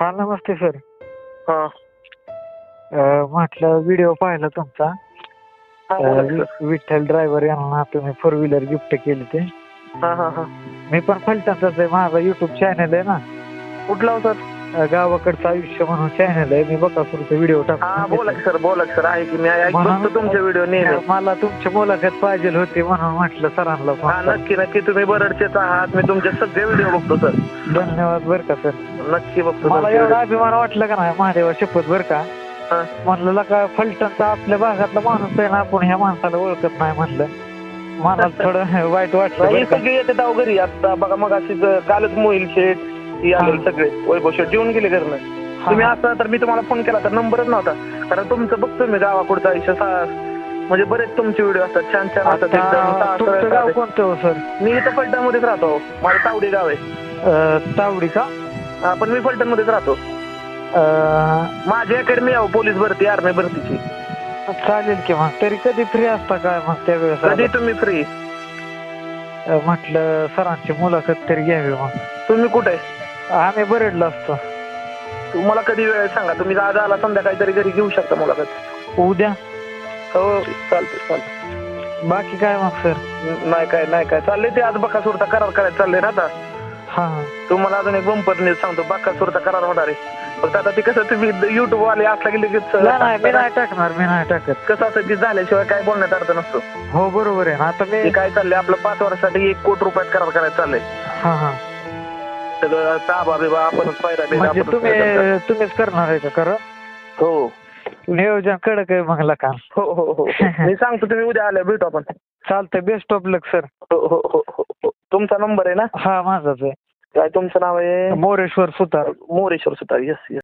हा नमस्ते सर. हा. म्हटलं व्हिडिओ पाहिला तुमचा. हा अ, बोला की. वि- सर. विठ्ठल ड्रायव्हर यांना तुम्ही फोर व्हीलर गिफ्ट केली ते. हा हा हा. मी पण फलटणचाच आहे माझा युट्यूब चॅनल आहे ना. कुठला होता गावाकडचं आयुष्य म्हणून चॅनल आहे. मी बकासूरचे व्हिडिओ हा बोला की सर बोला की सर आहे की मी ऐक म्हणून- बघतो तुमचे व्हिडिओ नेहमी मला तुमची मुलाखत पाहिजे होती म्हणून म्हटलं सरांना हा नक्की नक्की. तुम्ही बरडचेच आहात. मी तुमचे सगळे व्हिडिओ बघतो सर. धन्यवाद बरं का सर नक्की बघतो मला तुमचे एवढा video. अभिमान वाटलं का नाही महादेवा शपथ बरं का? हा. म्हणलं का फलटणचा आपल्या भागातला माणूस आहे ना आपण ह्या माणसाला ओळखत नाही म्हणलं. मला थोडं वाईट वाटलं बरं का. सगळे येते दाव घरी आता बघा मग अशीच कालच मोहिल शेठ ही आले. सगळे वैभव शेठ जेवून गेले घरनं. तुम्ही असता तर मी तुम्हाला फोन केला तर नंबरच नव्हता. कारण तुमचं बघतो मी गावाकडचं आयुष्य म्हणजे बरेच तुमचे व्हिडिओ असतात छान छान असतात तुमचं गाव. कोणतं हो सर? मी इथं फलटणमध्येच राहतो. माझं तावडी गाव आहे. तावडी का? पण मी फलटणमध्येच राहतो. माझी अकॅडमी आहे पोलीस भरती आर्मी भरतीची. चालेल की मग. तरी कधी फ्री असता काय मग त्यावेळेस कधी तुम्ही फ्री म्हटलं सरांची मुलाखत तरी घ्यावी मग. तुम्ही कुठे? आम्ही बरेडला असतो. तुम्हाला कधी वेळ सांगा तुम्ही आज आला संध्याकाळी तरी घरी घेऊ शकता मुलाखत. उद्या? हो चालते चालते बाकी काय मग सर? नाही काय नाही काय. चाललंय ते आज बकासूरचा करार करायला चाललंय ना आता. हा. हा तुम्हाला अजून एक बंपर न्यूज सांगतो बकासूरचा करार होणार आहे. फक्त आता ते कसं तुम्ही युट्यूब वाले असला की लगेच नाही नाही मी नाही टाकणार मी नाही टाकत. कसं असं की झाल्याशिवाय काय बोलण्यात अर्थ नसतो. हो बरोबर आहे आता ते मी काय चाललंय आपलं पाच वर्षासाठी एक कोटी रुपयात करार करायला चाललंय. हा हा. सगळं ताबा बिबा आपणच पायरा बिरा म्हणजे आपणच तुम्ही. तुम्हीच करणार आहे का हो. नियोजन कडक आहे मग लका हो हो हो. मी सांगतो तुम्ही उद्या आल्या भेटू आपण. चालतंय बेस्ट ऑफ लक सर हो हो हो हो हो. तुमचा नंबर आहे ना? हा माझाच आहे. काय तुमचं नाव आहे? मोरेश्वर सुतार. Moreshwar Sutar yes yes